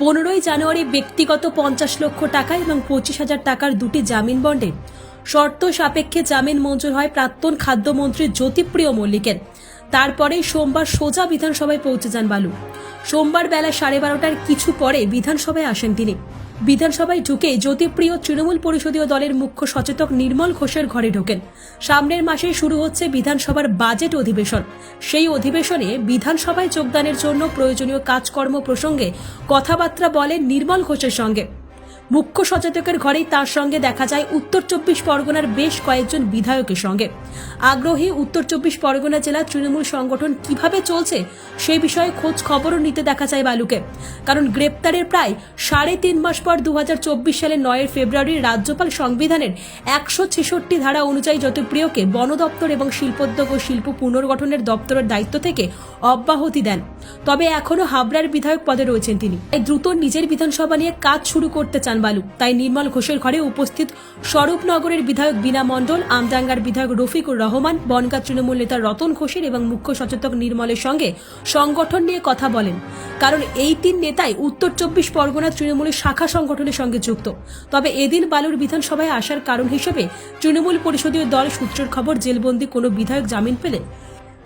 পনেরোই জানুয়ারি ব্যক্তিগত পঞ্চাশ লক্ষ টাকা এবং পঁচিশ হাজার টাকার দুটি জামিন বন্ডে। শর্ত সাপেক্ষে জামিন মঞ্জুর হয় প্রাক্তন খাদ্যমন্ত্রী জ্যোতিপ্রিয় মল্লিকের। তারপরে সোমবার সোজা বিধানসভায় পৌঁছে যান বালু। সোমবার বেলা সাড়ে বারোটার কিছু পরে বিধানসভায় আসেন তিনি। বিধানসভায় ঢুকে জ্যোতিপ্রিয় তৃণমূল পরিষদীয় দলের মুখ্য সচেতক নির্মল ঘোষের ঘরে ঢোকেন। সামনের মাসে শুরু হচ্ছে বিধানসভার বাজেট অধিবেশন। সেই অধিবেশনে বিধানসভায় যোগদানের জন্য প্রয়োজনীয় কাজকর্ম প্রসঙ্গে কথাবার্তা বলেন নির্মল ঘোষের সঙ্গে। মুখ্য সচেতকের ঘরেই তার সঙ্গে দেখা যায় উত্তর চব্বিশ পরগনার বেশ কয়েকজন বিধায়কের সঙ্গে। আগ্রহী উত্তর চব্বিশ পরগনা জেলার তৃণমূল সংগঠন কীভাবে চলছে সেই বিষয়ে খোঁজ খবরও নিতে দেখা যায় বালুকে। কারণ গ্রেপ্তারের প্রায় সাড়ে তিন মাস পর দু সালের নয়ের ফেব্রুয়ারির রাজ্যপাল সংবিধানের একশো ছেষট্টি ধারা অনুযায়ী জ্যোতিপ্রিয়কে বন দপ্তর এবং শিল্পোদ্যোগ ও শিল্প পুনর্গঠনের দপ্তরের দায়িত্ব থেকে অব্যাহতি দেন। তবে এখনও হাবড়ার বিধায়ক পদে রয়েছেন তিনি। দ্রুত নিজের বিধানসভা নিয়ে কাজ শুরু করতে চান বালু। তাই নির্মল ঘোষের ঘরে উপস্থিত স্বরূপনগরের বিধায়ক বিনা মণ্ডল, আমডাঙ্গার বিধায়ক রফিকুর রহমান, বনগাঁ তৃণমূল নেতা রতন ঘোষের এবং মুখ্য সচেতক নির্মলের সঙ্গে সংগঠন নিয়ে কথা বলেন। কারণ এই তিন নেতাই উত্তর চব্বিশ পরগনা তৃণমূলের শাখা সংগঠনের সঙ্গে যুক্ত। তবে এদিন বালুর বিধানসভায় আসার কারণ হিসেবে তৃণমূল পরিষদীয় দল সূত্রের খবর, জেলবন্দি কোনো বিধায়ক জামিন পেলে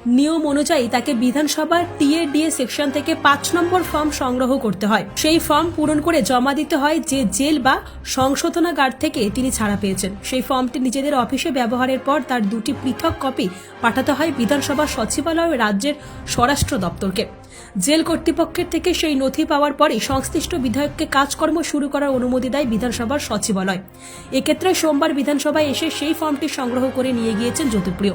নিয়ম অনুযায়ী তাকে বিধানসভার টিএডিএ সেকশন থেকে পাঁচ নম্বর ফর্ম সংগ্রহ করতে হয়। সেই ফর্ম পূরণ করে জমা দিতে হয় যে জেল বা সংশোধনাগার থেকে তিনি ছাড়া পেয়েছেন। সেই ফর্মটি নিজেদের অফিসে ব্যবহারের পর তার দুটি পৃথক কপি পাঠাতে হয় বিধানসভা সচিবালয় রাজ্যের স্বরাষ্ট্র দপ্তরকে। জেল কর্তৃপক্ষের থেকে সেই নথি পাওয়ার পরই সংশ্লিষ্ট বিধায়ককে কাজকর্ম শুরু করার অনুমতি দেয় বিধানসভার সচিবালয়। এক্ষেত্রে সোমবার বিধানসভায় এসে সেই ফর্মটি সংগ্রহ করে নিয়ে গিয়েছেন জ্যোতিপ্রিয়।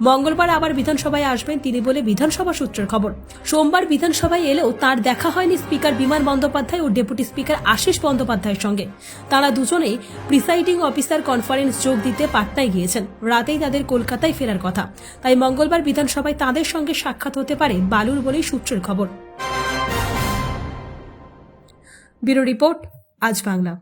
মঙ্গলবার আবার বিধানসভায় আসবেন তিনি বলে বিধানসভা সূত্রের খবর। সোমবার বিধানসভায় এলেও তার দেখা হয়নি স্পিকার বিমান বন্দ্যোপাধ্যায় ও ডেপুটি স্পিকার আশিস বন্দ্যোপাধ্যায়ের সঙ্গে। তারা দুজনেই প্রিসাইডিং অফিসার কনফারেন্স যোগ দিতে পাটনায় গিয়েছেন। রাতেই তাদের কলকাতায় ফেরার কথা। তাই মঙ্গলবার বিধানসভায় তাদের সঙ্গে সাক্ষাৎ হতে পারে বালুর বলেই সূত্রের খবর। ব্যুরো রিপোর্ট আজ বাংলা।